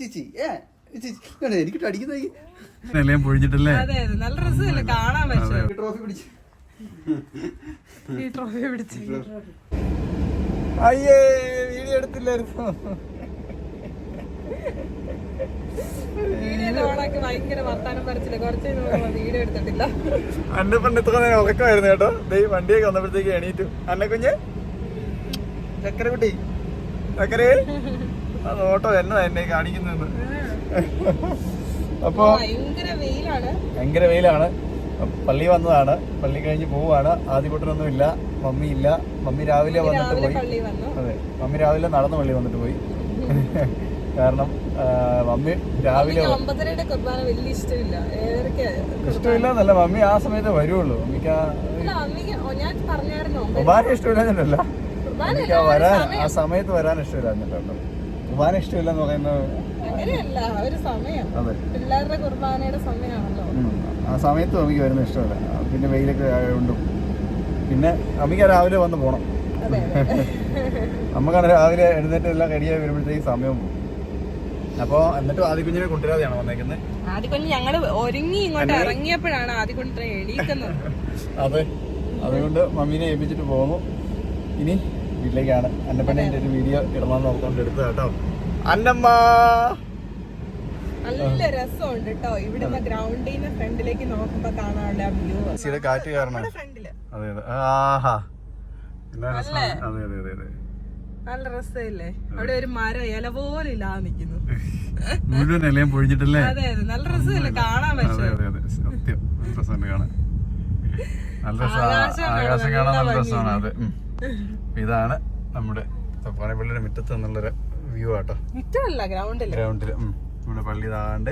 ചേച്ചി ഏ പൊഴിഞ്ഞിട്ടല്ലേ? നല്ല രസമല്ലേ കാണാൻ ട്രോഫി പിടിച്ച്. ഈ ട്രോഫി പിടിച്ച്. അയ്യേ വീഡിയോ എടുത്തില്ലായിരുന്നു പണ്ട് ഇത്ര നേരം ഉറക്കമായിരുന്നു കേട്ടോ. ദേ ഈ വണ്ടിയൊക്കെ വന്നപ്പോഴത്തേക്ക് എണീറ്റു. അന്നെ കുഞ്ഞ് ചക്കര കുട്ടി ചക്കരേ. അത് ഓട്ടോ എന്നതാ എന്നെ കാണിക്കുന്നത് അപ്പോ ഭയങ്കര വെയിലാണ്. പള്ളി വന്നതാണ്. പള്ളി കഴിഞ്ഞ് പോവാണ്. ആദ്യപൊട്ടനൊന്നും ഇല്ല മമ്മി ഇല്ല മമ്മി രാവിലെ വന്നിട്ട് പോയി അതെ മമ്മി രാവിലെ നടന്ന് പള്ളി വന്നിട്ട് പോയി. കാരണം മമ്മി രാവിലെ ഇഷ്ടമില്ല. ഇഷ്ടമില്ല എന്നല്ല മമ്മി ആ സമയത്ത് വരുള്ളൂ. മമ്മിക്ക് ഇഷ്ടമില്ല കുർബാന ഇഷ്ടമില്ല എന്നല്ല മമ്മിക്ക് വരാൻ ആ സമയത്ത് വരാൻ ഇഷ്ടമില്ലാന്നിട്ടുണ്ടോ കുർബാന ഇഷ്ടമില്ല എന്ന് പറയുന്നത് അങ്ങനെയല്ല ഒരു സമയം. അതെ. പിള്ളേരുടെ കുർബാനയുടെ സമയമാണല്ലോ. ആ സമയത്ത് അമ്മയ്ക്ക് വരുന്ന ഇഷ്ടമല്ല. പിന്നെ വെയിലൊക്കെ ഉണ്ടും പിന്നെ അമ്മയ്ക്ക് രാവിലെ വന്ന് പോണം. നമുക്കാണ് രാവിലെ എഴുന്നേറ്റ് എല്ലാം റെഡിയായി വരുമ്പോഴത്തേക്ക് സമയം പോകും. അപ്പോൾ എന്നിട്ട് ആദ്യ കുഞ്ഞിനെ കൊണ്ടുവരാതെയാണ് വന്നേക്കുന്നത് ആദ്യം കൊണ്ട് ഞങ്ങൾ ഒരുങ്ങി ഇങ്ങോട്ട് ഇറങ്ങിയപ്പോഴാണ് കൊണ്ട് എണീക്കുന്നത്. അതെ. അതുകൊണ്ട് മമ്മീനെ ഏൽപ്പിച്ചിട്ട് പോകുന്നു. ഇനി വീട്ടിലേക്കാണ്. അന്നപ്പണ്ണിന്റെ ഒരു വീഡിയോ ഇടണമെന്ന് നോക്കൊണ്ട് എടുത്തത് കേട്ടോ. അന്നമ്മ! നല്ല രസമുണ്ട് കേട്ടോ. ഇവിടുന്ന് ഗ്രൗണ്ടിന്റെ ഫ്രണ്ടിലേക്ക് നോക്കുമ്പോ കാണാനുള്ള വ്യൂ. കാറ്റ് കാരണം. അതെ അതെ. ആഹാ. അതെ അതെ അതെ അതെ. നല്ല രസമില്ലേ? അവിടെ ഒരു മരം ഇല പോലെ നിക്കുന്നു മുഴുവൻ ഇലയും പൊഴിഞ്ഞിട്ടല്ലേ? അതെ അതെ. നല്ല രസമില്ലേ? കാണാൻ പക്ഷേ സത്യം നല്ല രസമുണ്ട് കാണാൻ നല്ല ആകാശം രസമാണ് ആകാശം കാണാൻ നല്ല രസമാണ്. അതെ ഇതാണ് നമ്മുടെ പള്ളിയുടെ മുറ്റത്ത് നിന്നുള്ളൊരു വ്യൂ ആട്ടോ. മുറ്റമല്ല ഗ്രൗണ്ടിൽ ഗ്രൗണ്ടിൽ നമ്മുടെ പള്ളി താണ്ട്.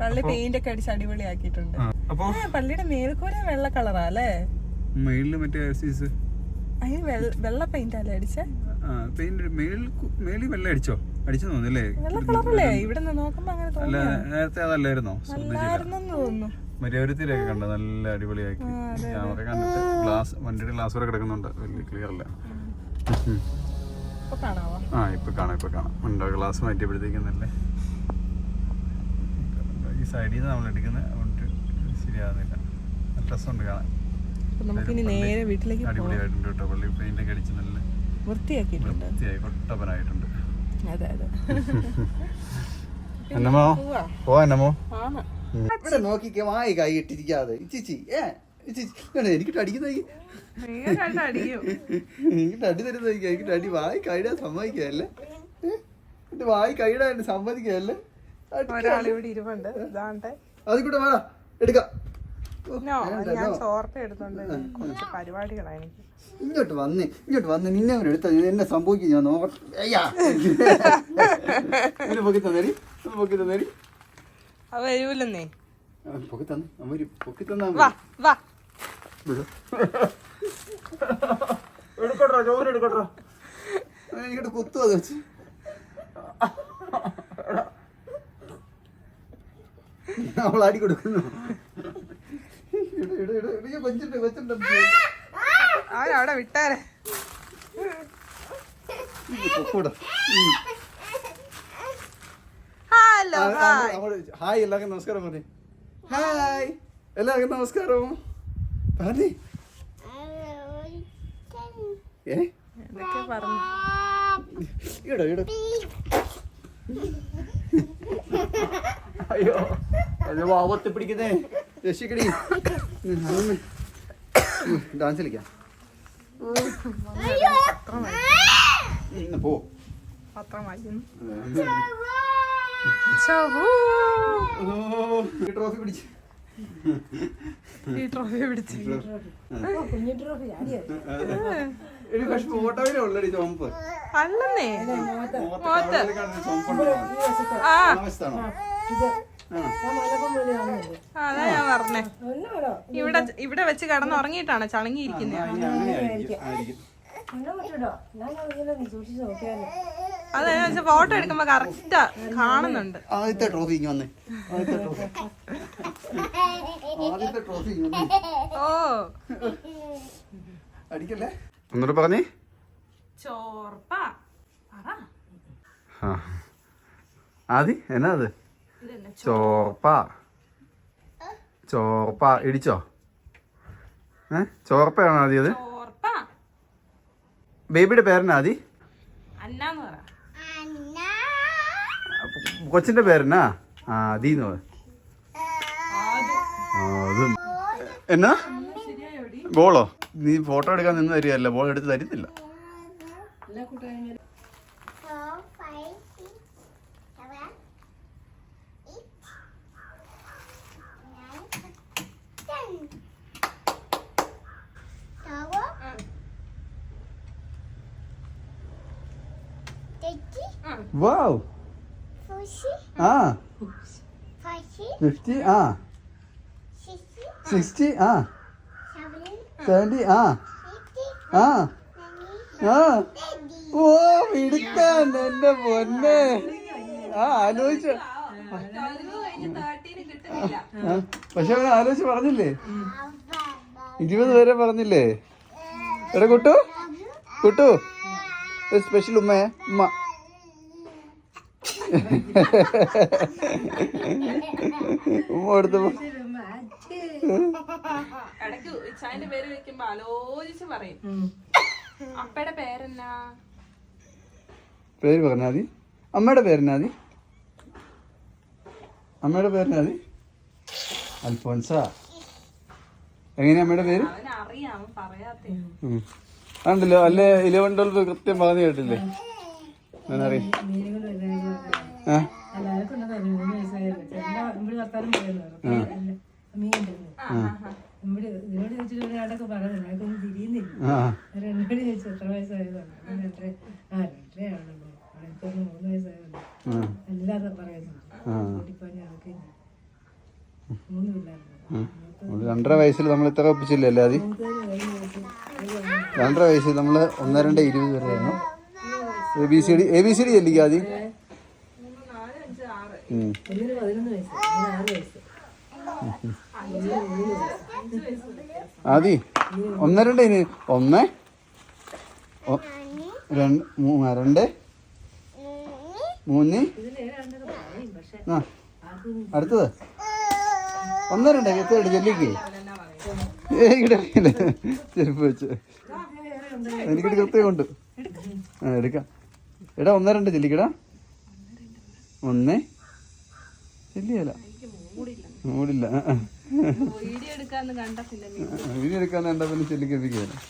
പള്ളി പെയിന്റ് ഒക്കെ അടിച്ച് അടിപൊളിയാക്കിയിട്ടുണ്ട്. അപ്പൊ പള്ളിയുടെ മേൽക്കൂര വെള്ള കളറാ അല്ലേ? മെയിലിൽ മറ്റേ സീസ് അതിന് വെള്ള- പെയിന്റ് അല്ലേ അടിച്ചേ? പെയിന്റ് മേളിൽ വെള്ളം അടിച്ചോ? അടിച്ചു തോന്നുന്നല്ലേ ഇവിടെ നിന്ന് നോക്കുമ്പോ അങ്ങനെ അല്ല നേരത്തെ അതല്ലായിരുന്നോ? ശ്രദ്ധിച്ചില്ല. തോന്നുന്നു. മര്യാദത്തിലൊക്കെ കണ്ട നല്ല അടിപൊളിയാക്കി. ക്യാമറ കണ്ടിട്ട് ഗ്ലാസ് വണ്ടിയുടെ ഗ്ലാസ് വരെ കിടക്കുന്നുണ്ട്. വലിയ ക്ലിയർ അല്ല. ആ ഇപ്പൊ കാണാം ഇപ്പൊ കാണാം. ഉണ്ടോ? ഗ്ലാസ് മാറ്റിയപ്പോഴത്തേക്കുന്നല്ലേ ഈ സൈഡിൽ നിന്ന് നമ്മൾ എടുക്കുന്നത് അതുകൊണ്ട് ശരിയാകുന്നില്ല നല്ല രസമുണ്ട് കാണാൻ. അടിപൊളിയായിട്ടുണ്ട് കേട്ടോ. പള്ളി പെയിന്റ് ഒക്കെ അടിച്ച് നല്ല വൃത്തിയായി കൊട്ടപ്പനായിട്ടുണ്ട് എന്നമോ പോവാ. എന്നമോ ഇവിടെ നോക്കിക്കേ വായി കൈ ഇട്ടിരിക്കാതെ ഇച്ചിച്ചി ഏ എനിക്കിട്ട് അടിക്കുന്ന ഈ ഭയങ്കരമായിട്ട് അടിക്കും. എനിക്കിട്ട് അടി തരുന്ന എനിക്കിട്ട് അടി. വായി കൈയിടാൻ സമ്മതിക്കല്ലേ എന്റെ വായി ഇരുപുണ്ട് ഇതാണ്ടെ. അത് കൂടെ വേണം എടുക്കാം ഇങ്ങോട്ട് വന്ന് ഇങ്ങോട്ട് വന്ന്. നിന്നെ ഒരു എടുത്ത എന്നെ സംഭവിക്കും ഞാൻ നോക്കട്ടെ. അയ്യാ. പൊക്കി തന്നേരി പൊക്കി തന്നേരി. അത് വരൂലെന്നേ. വാ വാ. എടുക്കട്ടോ ചോറ് എടുക്കട്ടോ. എനിക്കിട്ട് കുത്തു അത് വെച്ച്. അവൾ അടി കൊടുക്കുന്നു. ഇട്, ഇട്, ഇട്, ഇട്. വെച്ചിട്ട് വെച്ചിട്ടുണ്ട് അവരവിടെ വിട്ടാരെ? ഹായ് എല്ലാവർക്കും നമസ്കാരം പറഞ്ഞേ. ഹായ് എല്ലാവർക്കും നമസ്കാരം. പറഞ്ഞേ. ഏ? ഇടോ ഇടോ അയ്യോ അയ്യോ ആവത്ത് പിടിക്കുന്നേ. രക്ഷിക്കടി. ഡാൻസ് കളിക്കാം. പോ. പത്രം വായിക്കുന്നു. ഈ ട്രോഫി പിടിച്ച്. ഈ ട്രോഫി പിടിച്ച്. ഒരു കഷ്ണം ഓട്ടോയിലേ ഉള്ളടി ചുമപ്പ് അല്ലെന്നേ. ആവശ്യത്താണോ ആ, അതാ ഞാൻ പറഞ്ഞേ. ഇവിടെ ഇവിടെ വെച്ച് കടന്നുറങ്ങിയിട്ടാണ് ചളങ്ങിയിരിക്കുന്നത് അതെ ഫോട്ടോ എടുക്കുമ്പോ കറക്റ്റാ കാണുന്നുണ്ട്. ആദ്യത്തെ ട്രോഫി ഇങ്ങ് വന്നേ. ആദ്യത്തെ ട്രോഫി ആദ്യത്തെ ട്രോഫി ഇങ്ങ് വന്നേ. ഓ. അടിക്കല്ലേ? ഒന്നുകൂടെ പറഞ്ഞേ. ചോർപ്പ. ആദി എന്നാ അത്? ചോർപ്പ. ചോർപ്പ. ഇടിച്ചോ? ഏ? ചോർപ്പയാണോ ആദ്യത് ബേബിയുടെ പേരെന്നാ പറ. കൊച്ചിന്റെ പേരെന്നാ? ആ അതി എന്ന് അതും എന്നാ? ബോളോ? നീ ഫോട്ടോ എടുക്കാൻ നിന്ന് തരികയല്ല ബോൾ എടുത്ത് തരുന്നില്ല. വാവ്. ആ. ഫിഫ്റ്റി ആ. സിക്സ്റ്റി? ആ. സെവന്റി? ആ. ആ. ആ. ഓ മിടുക്കാൻ എന്റെ പൊന്നെ. ആ ആലോചിച്ചു. പക്ഷെ അവൻ ആലോചിച്ച് പറഞ്ഞില്ലേ? ഇരുപത് വരെ പറഞ്ഞില്ലേ? എടാ കുട്ടു. കുട്ടു. സ്പെഷ്യൽ ഉമ്മയെ ഉമ്മ. ഉമ്മ എടുത്തപ്പോ ഇടയ്ക്ക് ഇച്ചായന്റെ പേര് വെക്കുമ്പോ ആലോചിച്ച് പറയും. അപ്പയുടെ പേരെന്നാ? പേര് പറഞ്ഞാൽ മതി. അമ്മയുടെ പേരെന്നാ മതി. അമ്മയുടെ പേരെന്നാ മതി. അൽഫോൻസ. എങ്ങനെയാ അമ്മയുടെ പേര്. ആണ്ടല്ലോ അല്ലേ? ഇലവൻ ട്വൽവ് കൃത്യം പറഞ്ഞു കേട്ടില്ലേ? ഞാനറിയാം. രണ്ടര വയസ്സിൽ നമ്മൾ ഇത്ര ഒപ്പിച്ചില്ലേ അല്ലേ അതി രണ്ടര വയസ്സിൽ നമ്മൾ ഒന്ന് രണ്ട് ഇരുപത് വരെ ആയിരുന്നു. A B C D A B C D ചെല്ലിക്കാതി. ഒന്നിന് പതിനൊന്ന് വയസ്സ്. ഒന്നിന് ആറ് വയസ്സ്. ആദി ഒന്ന് രണ്ട് ഇനി. ഒന്ന്. രണ്ട് മൂ- ആ, രണ്ട്. മൂന്ന്. ആ അടുത്തത്. ഒന്ന് രണ്ട് എത്രയുണ്ട് ജെല്ലിക്ക് ചെരുപ്പ് വെച്ച്. എനിക്കിട്ട് കൃത്യമുണ്ട് ആ എടുക്കാം. എടാ ഒന്ന് രണ്ട് ജെല്ലിക്കടാ ഒന്ന്. ചെല്ലിയല്ല മൂടില്ല. വീഡിയോ എടുക്കാന്ന് കണ്ട പിന്നെ വരാം.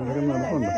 അതൊക്കെ നടപ്പുണ്ട്.